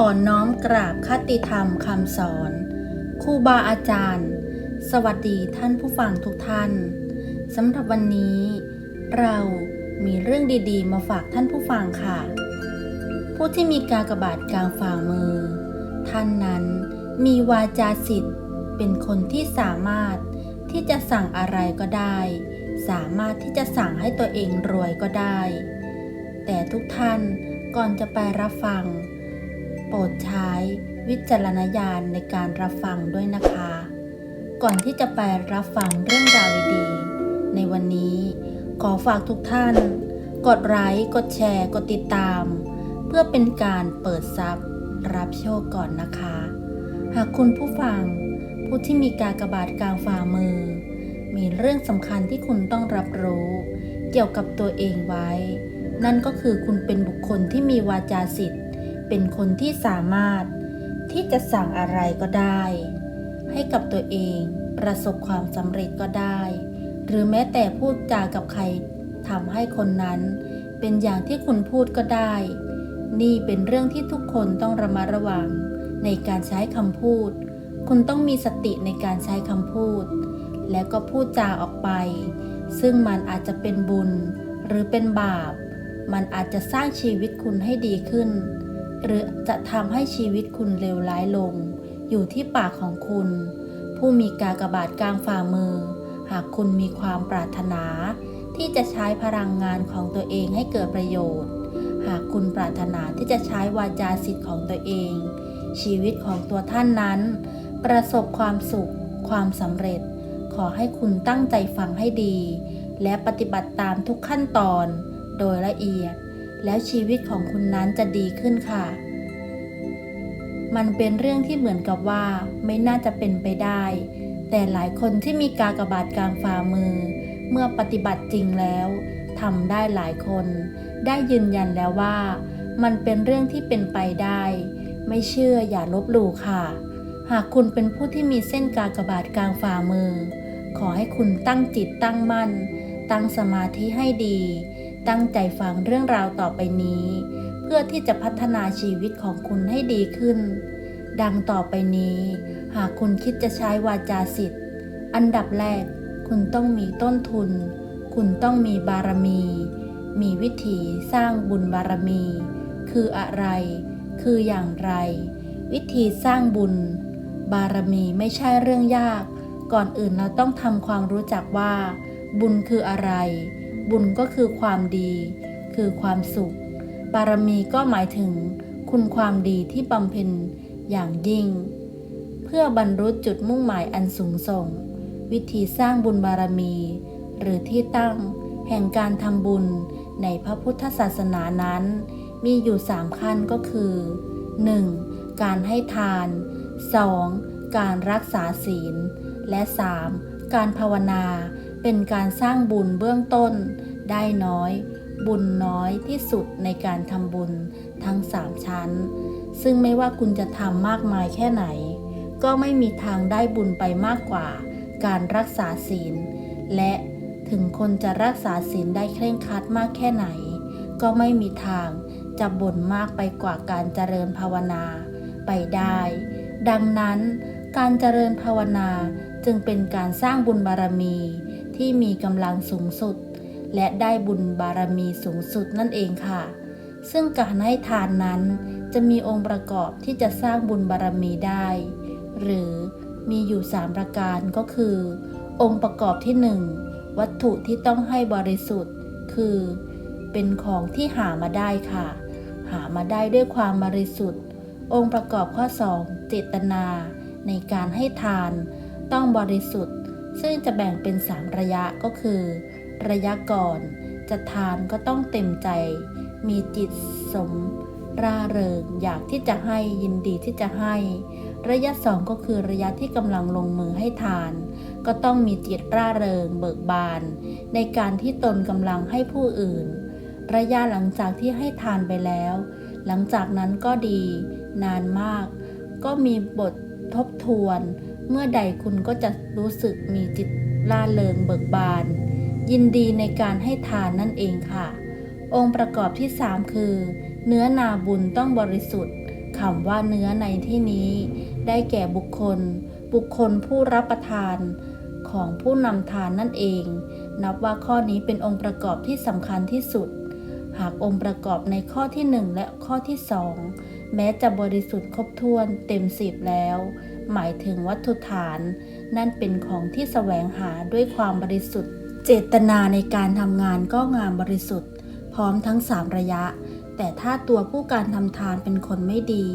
ขอน้อมกราบคติธรรมคำสอนครูบาอาจารย์ สวัสดีท่านผู้ฟังทุกท่านสำหรับวันนี้ เรามีเรื่องดีๆ มาฝากท่านผู้ฟังค่ะ ผู้ที่มีกากบาทกลางฝ่ามือ ท่านนั้นมีวาจาสิทธิ์เป็นคนที่สามารถที่จะสั่งอะไรก็ได้ สามารถที่จะสั่งให้ตัวเองรวยก็ได้ แต่ทุกท่านก่อนจะไปรับฟัง โปรดใช้วิจารณญาณในการรับฟังด้วยนะคะ ก่อนที่จะไปรับฟังเรื่องราวดีๆในวันนี้ ขอฝากทุกท่าน กดไลค์กดแชร์ กดติดตาม เพื่อเป็นการเปิดซับรับโชคก่อนนะคะ หากคุณผู้ฟัง ผู้ที่มีการกระบาดกลางฝ่ามือ มีเรื่องสำคัญที่คุณต้องรับรู้ เกี่ยวกับตัวเองไว้ นั่นก็คือคุณเป็นบุคคลที่มีวาจาสิทธิ์ เป็นคนที่สามารถที่จะสั่งอะไรก็ได้ ให้กับตัวเองประสบความสำเร็จก็ได้ หรือแม้แต่พูดจากับใครทำให้คนนั้น เป็นอย่างที่คุณพูดก็ได้ นี่เป็นเรื่องที่ทุกคนต้องระมัดระวังในการใช้คำพูด คุณต้องมีสติในการใช้คำพูด และก็พูดจาออกไป ซึ่งมันอาจจะเป็นบุญหรือเป็นบาป มันอาจจะสร้างชีวิตคุณให้ดีขึ้น หรือจะทำให้ชีวิตคุณเลวร้ายลง อยู่ที่ปากของคุณ ผู้มีกากบาทกลางฝ่ามือ หากคุณมีความปรารถนา ที่จะใช้พลังงานของตัวเองให้เกิดประโยชน์ หากคุณปรารถนาที่จะใช้วาจาสิทธิ์ของตัวเอง ชีวิตของตัวท่านนั้น ประสบความสุข ความสำเร็จ ขอให้คุณตั้งใจฟังให้ดี และปฏิบัติตามทุกขั้นตอน โดยละเอียด แล้วชีวิตของคุณนั้นจะดีขึ้นค่ะ มันเป็นเรื่องที่เหมือนกับว่าไม่น่าจะเป็นไปได้ แต่หลายคนที่มีกากบาทกลางฝ่ามือ เมื่อปฏิบัติจริงแล้วทำได้หลายคน ได้ยืนยันแล้วว่า มันเป็นเรื่องที่เป็นไปได้ ไม่เชื่ออย่าลบหลู่ค่ะ หากคุณเป็นผู้ที่มีเส้นกากบาทกลางฝ่ามือ ขอให้คุณตั้งจิตตั้งมั่น ตั้งสมาธิให้ดี ตั้งใจฟังเรื่องราวต่อไปนี้ เพื่อที่จะพัฒนาชีวิตของคุณให้ดีขึ้น ดังต่อไปนี้ หากคุณคิดจะใช้วาจาสิทธิ์ อันดับแรก คุณต้องมีต้นทุน คุณต้องมีบารมี มีวิธีสร้างบุญบารมี คืออะไร คืออย่างไร วิธีสร้างบุญ บารมีไม่ใช่เรื่องยาก ก่อนอื่นเราต้องทำความรู้จักว่า บุญคืออะไร บุญก็คือความดี คือความสุข บารมีก็หมายถึง คุณความดีที่บำเพ็ญอย่างยิ่ง เพื่อบรรลุจุดมุ่งหมายอันสูงส่ง วิธีสร้างบุญบารมี หรือที่ตั้ง แห่งการทำบุญในพระพุทธศาสนานั้น มีอยู่สามขั้นก็คือ 1. การให้ทาน 2. การรักษาศีล และ 3. การภาวนา เป็นการสร้างบุญเบื้องต้น ได้น้อย บุญน้อยที่สุดในการทำบุญทั้งสามชั้น ซึ่งไม่ว่าคุณจะทำมากมายแค่ไหน ก็ไม่มีทางได้บุญไปมากกว่า การรักษาศีล และถึงคนจะรักษาศีลได้เคร่งครัดมากแค่ไหน ก็ไม่มีทางจะบ่นมากไปกว่าการเจริญภาวนาไปได้ ดังนั้นการเจริญภาวนาจึงเป็นการสร้างบุญบารมี ที่มีกำลังสูงสุด และได้บุญบารมีสูงสุดนั่นเองค่ะ ซึ่งการให้ทานนั้นจะมีองค์ประกอบที่จะสร้างบุญบารมีได้ หรือมีอยู่สามประการก็คือ องค์ประกอบที่หนึ่งวัตถุที่ต้องให้บริสุทธิ์ คือ เป็นของที่หามาได้ค่ะ หามาได้ด้วยความบริสุทธิ์ องค์ประกอบข้อ 2 เจตนา ในการให้ทาน ต้องบริสุทธิ์ ซึ่งจะแบ่งเป็น 3 ระยะก็คือ ระยะก่อน จะทานก็ต้องเต็มใจ มีจิตสมร่าเริงอยากที่จะให้ยินดีที่จะให้ ระยะสองก็คือระยะที่กำลังลงมือให้ทาน ก็ต้องมีจิตร่าเริงเบิกบาน ในการที่ตนกำลังให้ผู้อื่น ระยะหลังจากที่ให้ทานไปแล้ว หลังจากนั้นก็ดี นานมาก ก็มีบททบทวน เมื่อใดคุณก็จะรู้สึกมีจิตร่าเริงเบิกบาน ยินดีในการให้ทานนั่นเองค่ะ องค์ประกอบที่ 3 คือ เนื้อนาบุญต้องบริสุทธิ์คำว่าเนื้อในที่นี้ ได้แก่บุคคล บุคคลผู้รับประทานของผู้นำทานนั่นเอง นับว่าข้อนี้เป็นองค์ประกอบที่สำคัญที่สุด หากองค์ประกอบในข้อที่ 1 และข้อที่ 2 แม้จะบริสุทธิ์ครบถ้วนเต็มสิบแล้ว หมายถึงวัตถุฐาน นั่นเป็นของที่แสวงหาด้วยความบริสุทธิ์ เจตนาในการทำงานก็งานบริสุทธิ์ พร้อมทั้ง3ระยะ แต่ถ้าตัวผู้การทำทานเป็นคนไม่ดี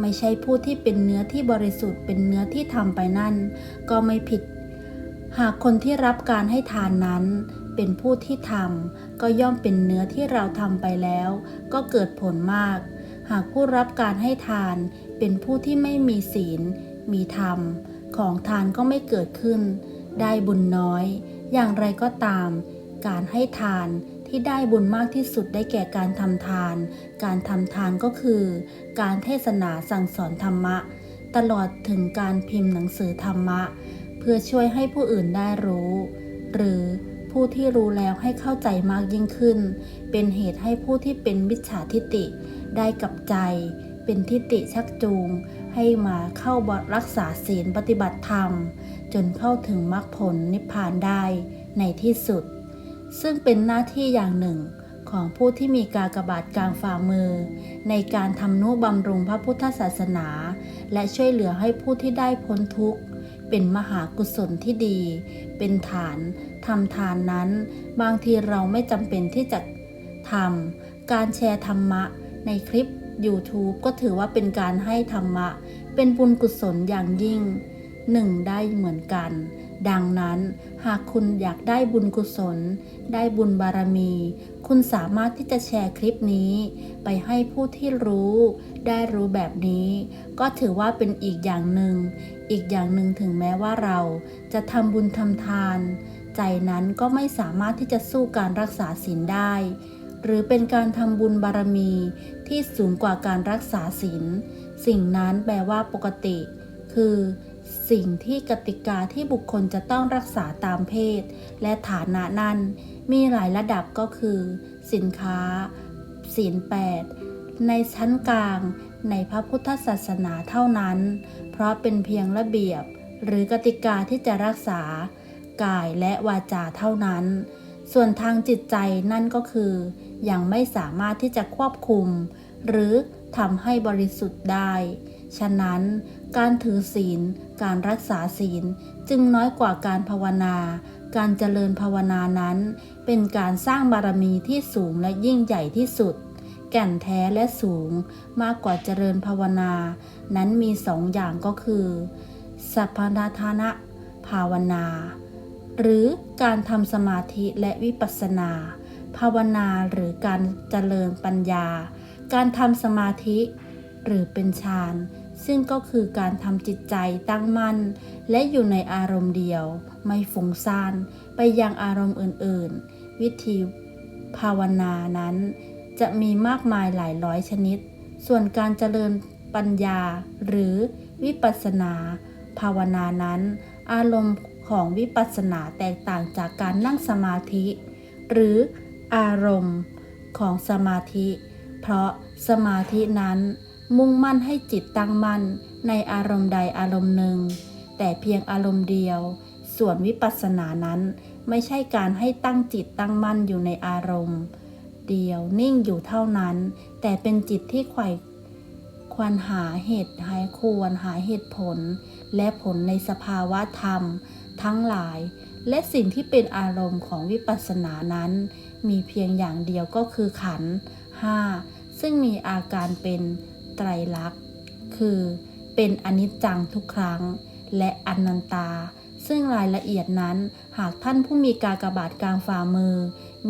ไม่ใช่ผู้ที่เป็นเนื้อที่บริสุทธิ์เป็นเนื้อที่ทำไปนั่น ก็ไม่ผิด หากคนที่รับการให้ทานนั้นเป็นผู้ที่ทำก็ย่อมเป็นเนื้อที่เราทำไปแล้ว ก็เกิดผลมาก หากผู้รับการให้ทานเป็นผู้ที่ไม่มีศีล มีธรรม ของทานก็ไม่เกิดขึ้น ได้บุญน้อย อย่างไรก็ตาม การให้ทานที่ได้บุญมากที่สุดได้แก่การทำทาน การทำทานก็คือ การเทศนาสั่งสอนธรรมะ ตลอดถึงการพิมพ์หนังสือธรรมะ เพื่อช่วยให้ผู้อื่นได้รู้ หรือผู้ที่รู้แล้วให้เข้าใจมากยิ่งขึ้น เป็นเหตุให้ผู้ที่เป็นมิจฉาทิฏฐิได้กับใจ เป็นทิฏฐิชักจูง ให้มาเข้าบทรักษาศีลปฏิบัติธรรม จนเข้าถึงมรรคผลนิพพานได้ในที่สุด ซึ่งเป็นหน้าที่อย่างหนึ่งของผู้ที่มีกากบาทกลางฝ่ามือ ในการทำนุบำรุงพระพุทธศาสนา และช่วยเหลือให้ผู้ที่ได้พ้นทุกข์ เป็นมหากุศลที่ดี เป็นฐานทำทานนั้น บางทีเราไม่จำเป็นที่จะทำการแชร์ธรรมะในคลิป YouTube ก็ถือว่าเป็นการให้ธรรมะ เป็นบุญกุศลอย่างยิ่งหนึ่งได้เหมือนกัน ดังนั้นหากคุณอยากได้บุญกุศล ได้บุญบารมี คุณสามารถที่จะแชร์คลิปนี้ ไปให้ผู้ที่รู้ ได้รู้แบบนี้ ก็ถือว่าเป็นอีกอย่างหนึ่ง อีกอย่างหนึ่งถึงแม้ว่าเราจะทำบุญทำทาน ใจนั้นก็ไม่สามารถที่จะสู้การรักษาศีลได้ หรือเป็นการทำบุญบารมีที่สูงกว่าการรักษาศีล สิ่งนั้นแปลว่าปกติ คือ สิ่งที่กติกาที่บุคคลจะต้องรักษาตามเพศ และฐานะนั้น มีหลายระดับก็คือ สินค้า ศีลแปดในชั้นกลางในพระพุทธศาสนาเท่านั้น เพราะเป็นเพียงระเบียบ หรือกติกาที่จะรักษากายและวาจาเท่านั้น ส่วนทางจิตใจนั่นก็คือ ยังไม่สามารถที่จะควบคุม หรือทำให้บริสุทธิ์ได้ ฉะนั้น การถือศีล การรักษาศีลจึงน้อยกว่าการภาวนา การเจริญภาวนานั้น เป็นการสร้างบารมีที่สูงและยิ่งใหญ่ที่สุด แก่นแท้และสูงมากกว่าเจริญภาวนา นั้นมีสองอย่างก็คือ สัพพนาทานะ ภาวนา หรือการทำสมาธิและวิปัสสนา ภาวนาหรือการเจริญปัญญา การทำสมาธิ หรือเป็นฌานซึ่งก็คือการทำจิตใจตั้งมั่น และอยู่ในอารมณ์เดียว ไม่ฟุ้งซ่านไปยังอารมณ์อื่น ๆ วิธีภาวนานั้น จะมีมากมายหลายร้อยชนิด ส่วนการเจริญปัญญาหรือวิปัสสนา ภาวนานั้น อารมณ์ ของวิปัสสนาแตกต่างจากการนั่งสมาธิ หรืออารมณ์ของสมาธิ เพราะสมาธินั้นมุ่งมั่นให้จิตตั้งมั่นในอารมณ์ใดอารมณ์หนึ่ง แต่เพียงอารมณ์เดียว ส่วนวิปัสสนานั้นไม่ใช่การให้ตั้งจิตตั้งมั่นอยู่ในอารมณ์ เดียวนิ่งอยู่เท่านั้น แต่เป็นจิตที่ไขว่ควรหาเหตุหายควรหาเหตุผล และผลในสภาวะธรรม ทั้งหลาย และสิ่งที่เป็นอารมณ์ของวิปัสสนานั้น มีเพียงอย่างเดียวก็คือขันห้าซึ่งมีอาการเป็นไตรลักษณ์ คือเป็นอนิจจังทุกครั้ง และอนันตา ซึ่งรายละเอียดนั้นหากท่านผู้มีกากบาทกลางฝ่ามือ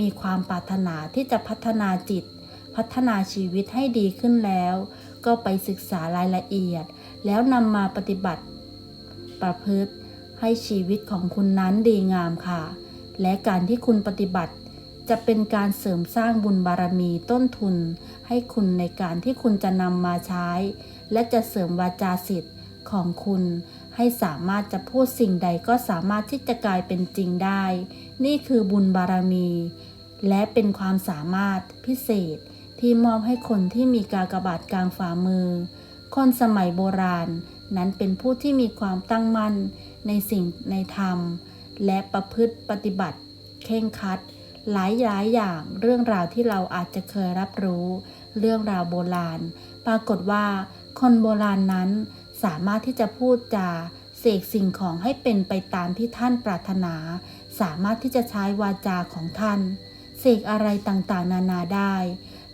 มีความปรารถนาที่จะพัฒนาจิต พัฒนาชีวิตให้ดีขึ้นแล้ว ก็ไปศึกษารายละเอียด แล้วนำมาปฏิบัติประพฤติ ให้ชีวิตของคุณนั้นดีงามค่ะ และการที่คุณปฏิบัติ จะเป็นการเสริมสร้างบุญบารมีต้นทุน ให้คุณในการที่คุณจะนำมาใช้ และจะเสริมวาจาสิทธิ์ของคุณ ให้สามารถจะพูดสิ่งใดก็สามารถที่จะกลายเป็นจริงได้ นี่คือบุญบารมี และเป็นความสามารถพิเศษที่มอบให้คนที่มีกากบาทกลางฝ่ามือ คนสมัยโบราณ นั้นเป็นผู้ที่มีความตั้งมั่น ในสิ่งในธรรม และประพฤติปฏิบัติเคร่งคัด หลายหลายอย่างเรื่องราวที่เราอาจจะเคยรับรู้ เรื่องราวโบราณ ปรากฏว่า คนโบราณนั้นสามารถที่จะพูดจาเสกสิ่งของให้เป็นไปตามที่ท่านปรารถนา สามารถที่จะใช้วาจาของท่านเสกอะไรต่างๆ นานาได้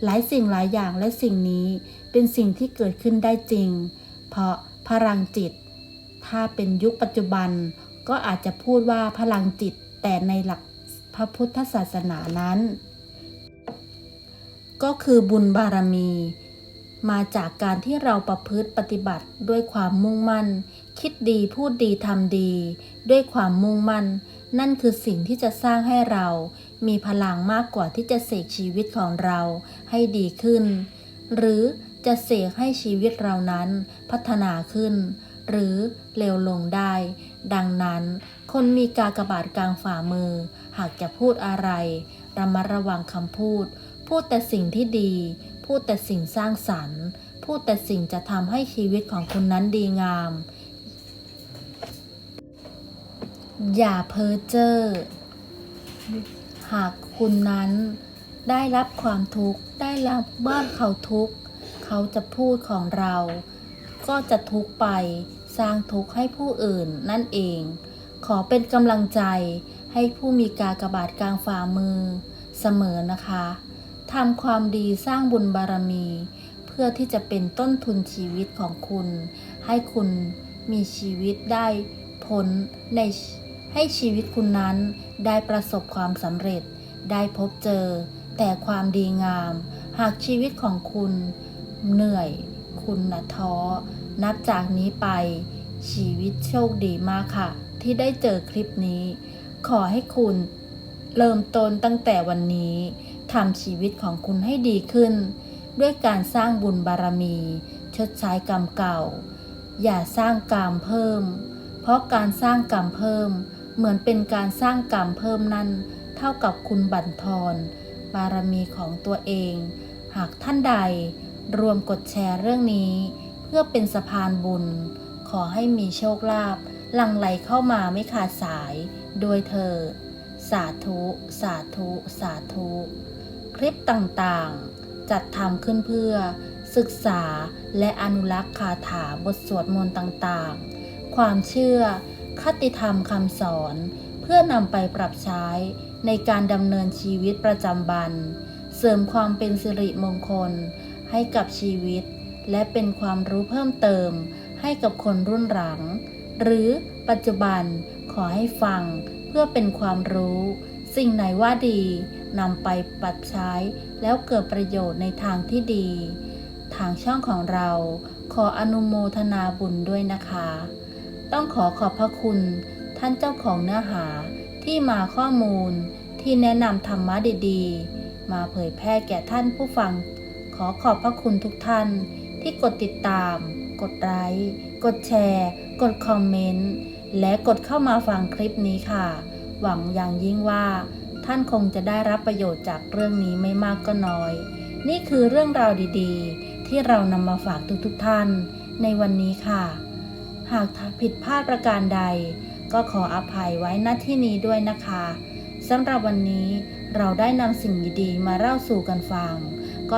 หลายสิ่งหลายอย่างและสิ่งนี้เป็นสิ่งที่เกิดขึ้นได้จริง เพราะพลังจิต ถ้าเป็นยุคปัจจุบันก็อาจจะพูดว่าพลังจิต แต่ในหลักพระพุทธศาสนานั้น ก็คือบุญบารมี มาจากการที่เราประพฤติปฏิบัติด้วยความมุ่งมั่น คิดดีพูดดีทำดี ด้วยความมุ่งมั่น นั่นคือสิ่งที่จะสร้างให้เรา มีพลังมากกว่าที่จะเสกชีวิตของเราให้ดีขึ้น หรือจะเสกให้ชีวิตเรานั้นพัฒนาขึ้น หรือเลวลงได้ ดังนั้นคนมีกากบาทกลางฝ่ามือ หากจะพูดอะไร ระมัดระวังคำพูด พูดแต่สิ่งที่ดี พูดแต่สิ่งสร้างสรรค์ พูดแต่สิ่งจะทำให้ชีวิตของคุณนั้นดีงาม อย่าเพ้อเจ้อหากคุณนั้นได้รับความทุกข์ ได้รับว่าเขาทุกข์ เขาจะพูดของเรา ก็จะทุกข์ไป สร้างทุกข์ให้ผู้อื่นนั่นเอง ขอเป็นกำลังใจให้ผู้มีกากบาทกลางฝ่ามือ เสมอนะคะทำความดีสร้างบุญบารมี เพื่อที่จะเป็นต้นทุนชีวิตของคุณ ให้คุณมีชีวิตได้ผลในให้ชีวิตคุณนั้นได้ประสบความสำเร็จ ได้พบเจอ แต่ความดีงาม หากชีวิตของคุณเหนื่อย คุณนะท้อ นับจากนี้ไป ชีวิตโชคดีมากค่ะ ที่ได้เจอคลิปนี้ ขอให้คุณเริ่มต้นตั้งแต่วันนี้ทำชีวิตของคุณให้ดีขึ้น ด้วยการสร้างบุญบารมี ชดใช้กรรมเก่า อย่าสร้างกรรมเพิ่ม เพราะการสร้างกรรมเพิ่ม เหมือนเป็นการสร้างกรรมเพิ่มนั้น เท่ากับคุณบั่นทอนบารมีของตัวเอง หากท่านใดรวมกดแชร์เรื่องนี้ พื่อเป็นสะพานบุญ ขอให้มีโชคลาภหลั่งไหลเข้ามาไม่ขาดสาย โดยเธอ สาธุ สาธุ สาธุ คลิปต่างๆ จัดทำขึ้นเพื่อ ศึกษาและอนุรักษ์คาถาบทสวดมนต์ต่างๆ ความเชื่อ คติธรรมคำสอน เพื่อนำไปปรับใช้ในการดำเนินชีวิตประจำวัน เสริมความเป็นสิริมงคลให้กับชีวิต และเป็นความรู้เพิ่มเติมให้กับคนรุ่นหลัง หรือปัจจุบันขอให้ฟังเพื่อเป็นความรู้ สิ่งไหนว่าดีนำไปปรับใช้แล้วเกิดประโยชน์ในทางที่ดี ทางช่องของเราขออนุโมทนาบุญด้วยนะคะ ต้องขอขอบพระคุณท่านเจ้าของเนื้อหาที่มาข้อมูลที่แนะนำธรรมะดีๆ มาเผยแพร่แก่ท่านผู้ฟัง ขอขอบพระคุณทุกท่าน ที่กดติดตาม กดไลค์ กดแชร์ กดคอมเมนต์ และกดเข้ามาฟังคลิปนี้ค่ะ หวังอย่างยิ่งว่า ท่านคงจะได้รับประโยชน์จากเรื่องนี้ไม่มากก็น้อย นี่คือเรื่องราวดีๆ ที่เรานำมาฝากทุกๆท่าน ในวันนี้ค่ะ หากผิดพลาดประการใด ก็ขออภัยไว้ณที่นี้ด้วยนะคะสำหรับวันนี้เราได้นำสิ่งดีๆมาเล่าสู่กันฟัง ก็